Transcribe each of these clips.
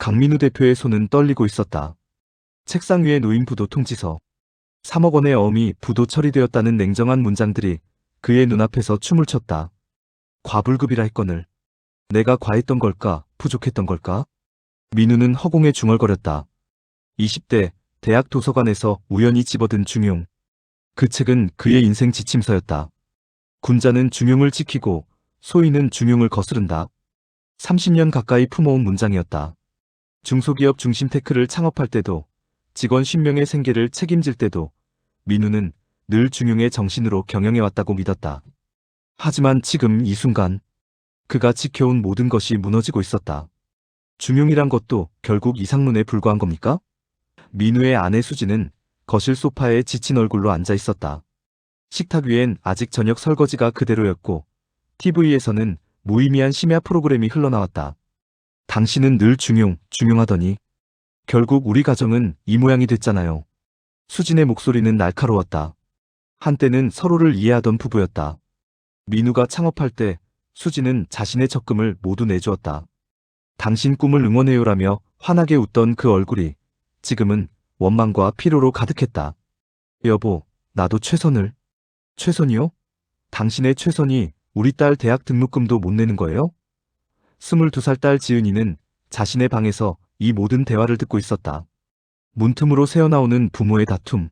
강민우 대표의 손은 떨리고 있었다. 책상 위에 놓인 부도 통지서. 3억 원의 어음이 부도 처리되었다는 냉정한 문장들이 그의 눈앞에서 춤을 췄다. 과불급이라 했거늘. 내가 과했던 걸까, 부족했던 걸까? 민우는 허공에 중얼거렸다. 20대 대학 도서관에서 우연히 집어든 중용. 그 책은 그의 인생 지침서였다. 군자는 중용을 지키고 소인은 중용을 거스른다. 30년 가까이 품어온 문장이었다. 중소기업 중심 테크를 창업할 때도 직원 10명의 생계를 책임질 때도 민우는 늘 중용의 정신으로 경영해왔다고 믿었다. 하지만 지금 이 순간 그가 지켜온 모든 것이 무너지고 있었다. 중용이란 것도 결국 이상론에 불과한 겁니까? 민우의 아내 수지는 거실 소파에 지친 얼굴로 앉아 있었다. 식탁 위엔 아직 저녁 설거지가 그대로였고 TV에서는 무의미한 심야 프로그램이 흘러나왔다. 당신은 늘 중용, 중용하더니 결국 우리 가정은 이 모양이 됐잖아요. 수진의 목소리는 날카로웠다. 한때는 서로를 이해하던 부부였다. 민우가 창업할 때 수진은 자신의 적금을 모두 내주었다. 당신 꿈을 응원해요라며 환하게 웃던 그 얼굴이 지금은 원망과 피로로 가득했다. 여보, 나도 최선을. 최선이요? 당신의 최선이 우리 딸 대학 등록금도 못 내는 거예요? 22살 딸 지은이는 자신의 방에서 이 모든 대화를 듣고 있었다. 문틈으로 새어나오는 부모의 다툼.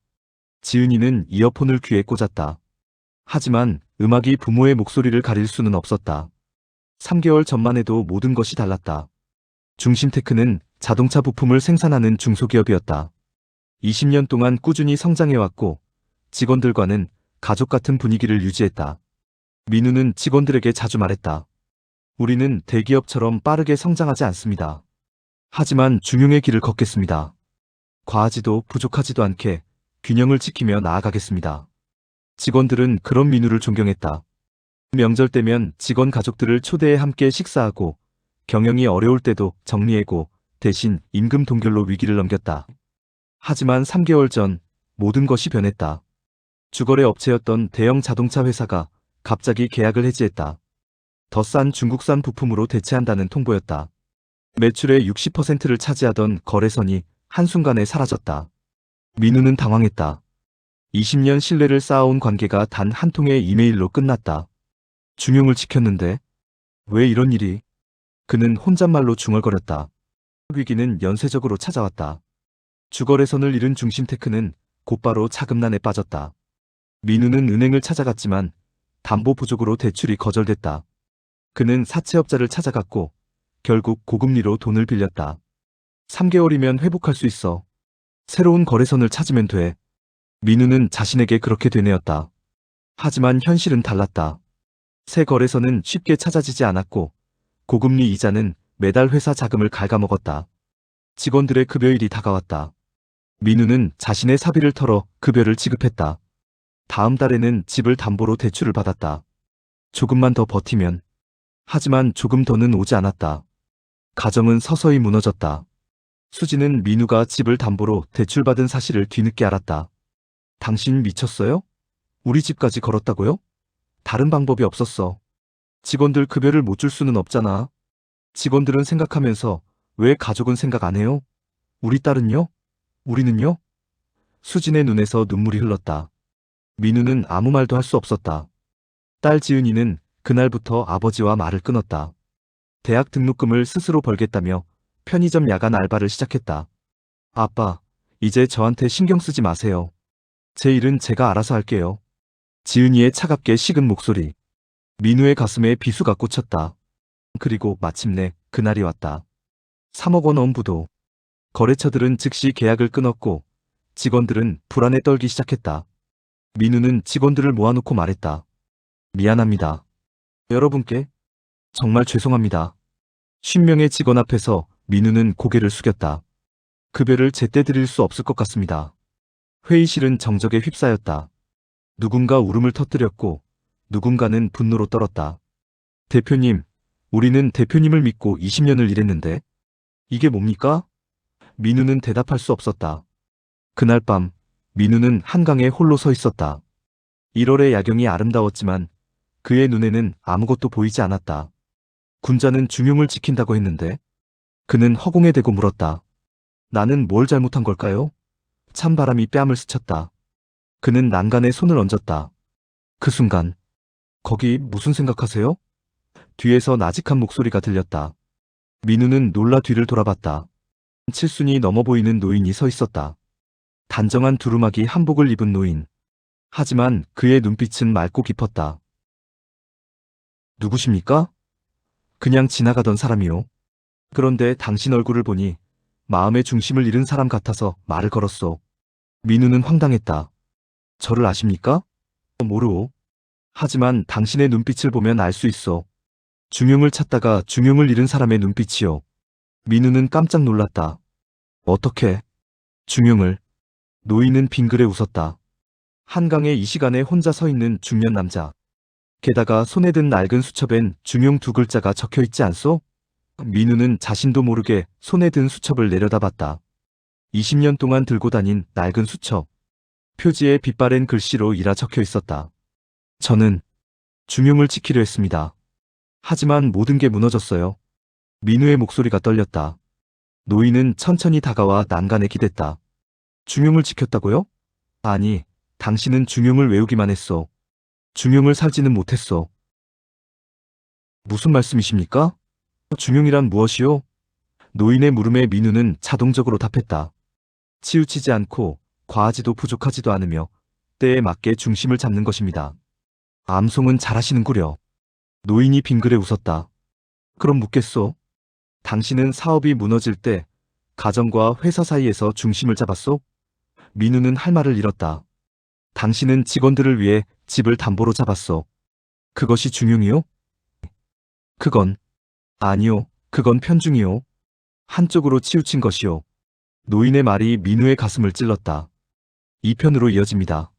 지은이는 이어폰을 귀에 꽂았다. 하지만 음악이 부모의 목소리를 가릴 수는 없었다. 3개월 전만 해도 모든 것이 달랐다. 중심테크는 자동차 부품을 생산하는 중소기업이었다. 20년 동안 꾸준히 성장해왔고 직원들과는 가족 같은 분위기를 유지했다. 민우는 직원들에게 자주 말했다. 우리는 대기업처럼 빠르게 성장하지 않습니다. 하지만 중용의 길을 걷겠습니다. 과하지도 부족하지도 않게 균형을 지키며 나아가겠습니다. 직원들은 그런 민우를 존경했다. 명절 때면 직원 가족들을 초대해 함께 식사하고 경영이 어려울 때도 정리해고 대신 임금 동결로 위기를 넘겼다. 하지만 3개월 전 모든 것이 변했다. 주거래 업체였던 대형 자동차 회사가 갑자기 계약을 해지했다. 더 싼 중국산 부품으로 대체한다는 통보였다. 매출의 60%를 차지하던 거래선이 한순간에 사라졌다. 민우는 당황했다. 20년 신뢰를 쌓아온 관계가 단 한 통의 이메일로 끝났다. 중용을 지켰는데 왜 이런 일이? 그는 혼잣말로 중얼거렸다. 위기는 연쇄적으로 찾아왔다. 주거래선을 잃은 중심테크는 곧바로 차금난에 빠졌다. 민우는 은행을 찾아갔지만 담보 부족으로 대출이 거절됐다. 그는 사채업자를 찾아갔고 결국 고금리로 돈을 빌렸다. 3개월이면 회복할 수 있어. 새로운 거래선을 찾으면 돼. 민우는 자신에게 그렇게 되뇌었다. 하지만 현실은 달랐다. 새 거래선은 쉽게 찾아지지 않았고 고금리 이자는 매달 회사 자금을 갉아먹었다. 직원들의 급여일이 다가왔다. 민우는 자신의 사비를 털어 급여를 지급했다. 다음 달에는 집을 담보로 대출을 받았다. 조금만 더 버티면. 하지만 조금 더는 오지 않았다. 가정은 서서히 무너졌다. 수지는 민우가 집을 담보로 대출받은 사실을 뒤늦게 알았다. 당신 미쳤어요? 우리 집까지 걸었다고요? 다른 방법이 없었어. 직원들 급여를 못 줄 수는 없잖아. 직원들은 생각하면서 왜 가족은 생각 안 해요? 우리 딸은요? 우리는요? 수진의 눈에서 눈물이 흘렀다. 민우는 아무 말도 할 수 없었다. 딸 지은이는 그날부터 아버지와 말을 끊었다. 대학 등록금을 스스로 벌겠다며 편의점 야간 알바를 시작했다. 아빠, 이제 저한테 신경 쓰지 마세요. 제 일은 제가 알아서 할게요. 지은이의 차갑게 식은 목소리. 민우의 가슴에 비수가 꽂혔다. 그리고 마침내 그날이 왔다. 3억 원 엄부도. 거래처들은 즉시 계약을 끊었고 직원들은 불안에 떨기 시작했다. 민우는 직원들을 모아놓고 말했다. 미안합니다. 여러분께 정말 죄송합니다. 10명의 직원 앞에서 민우는 고개를 숙였다. 급여를 제때 드릴 수 없을 것 같습니다. 회의실은 정적에 휩싸였다. 누군가 울음을 터뜨렸고 누군가는 분노로 떨었다. 대표님, 우리는 대표님을 믿고 20년을 일했는데 이게 뭡니까? 민우는 대답할 수 없었다. 그날 밤 민우는 한강에 홀로 서 있었다. 1월의 야경이 아름다웠지만 그의 눈에는 아무것도 보이지 않았다. 군자는 중용을 지킨다고 했는데 그는 허공에 대고 물었다. 나는 뭘 잘못한 걸까요? 찬바람이 뺨을 스쳤다. 그는 난간에 손을 얹었다. 그 순간, 거기 무슨 생각하세요? 뒤에서 나직한 목소리가 들렸다. 민우는 놀라 뒤를 돌아봤다. 칠순이 넘어 보이는 노인이 서 있었다. 단정한 두루마기 한복을 입은 노인. 하지만 그의 눈빛은 맑고 깊었다. 누구십니까? 그냥 지나가던 사람이요. 그런데 당신 얼굴을 보니 마음의 중심을 잃은 사람 같아서 말을 걸었소. 민우는 황당했다. 저를 아십니까? 모르오. 하지만 당신의 눈빛을 보면 알 수 있어. 중용을 찾다가 중용을 잃은 사람의 눈빛이요. 민우는 깜짝 놀랐다. 어떻게? 중용을. 노인은 빙그레 웃었다. 한강에 이 시간에 혼자 서 있는 중년 남자. 게다가 손에 든 낡은 수첩엔 중용 두 글자가 적혀 있지 않소? 민우는 자신도 모르게 손에 든 수첩을 내려다봤다. 20년 동안 들고 다닌 낡은 수첩. 표지에 빛바랜 글씨로 이라 적혀 있었다. 저는 중용을 지키려 했습니다. 하지만 모든 게 무너졌어요. 민우의 목소리가 떨렸다. 노인은 천천히 다가와 난간에 기댔다. 중용을 지켰다고요? 아니, 당신은 중용을 외우기만 했어. 중용을 살지는 못했어. 무슨 말씀이십니까? 중용이란 무엇이요? 노인의 물음에 민우는 자동적으로 답했다. 치우치지 않고 과하지도 부족하지도 않으며 때에 맞게 중심을 잡는 것입니다. 암송은 잘하시는구려. 노인이 빙그레 웃었다. 그럼 묻겠소. 당신은 사업이 무너질 때 가정과 회사 사이에서 중심을 잡았소? 민우는 할 말을 잃었다. 당신은 직원들을 위해 집을 담보로 잡았소. 그것이 중용이요? 그건 아니요. 그건 편중이요. 한쪽으로 치우친 것이요. 노인의 말이 민우의 가슴을 찔렀다. 2편으로 이어집니다.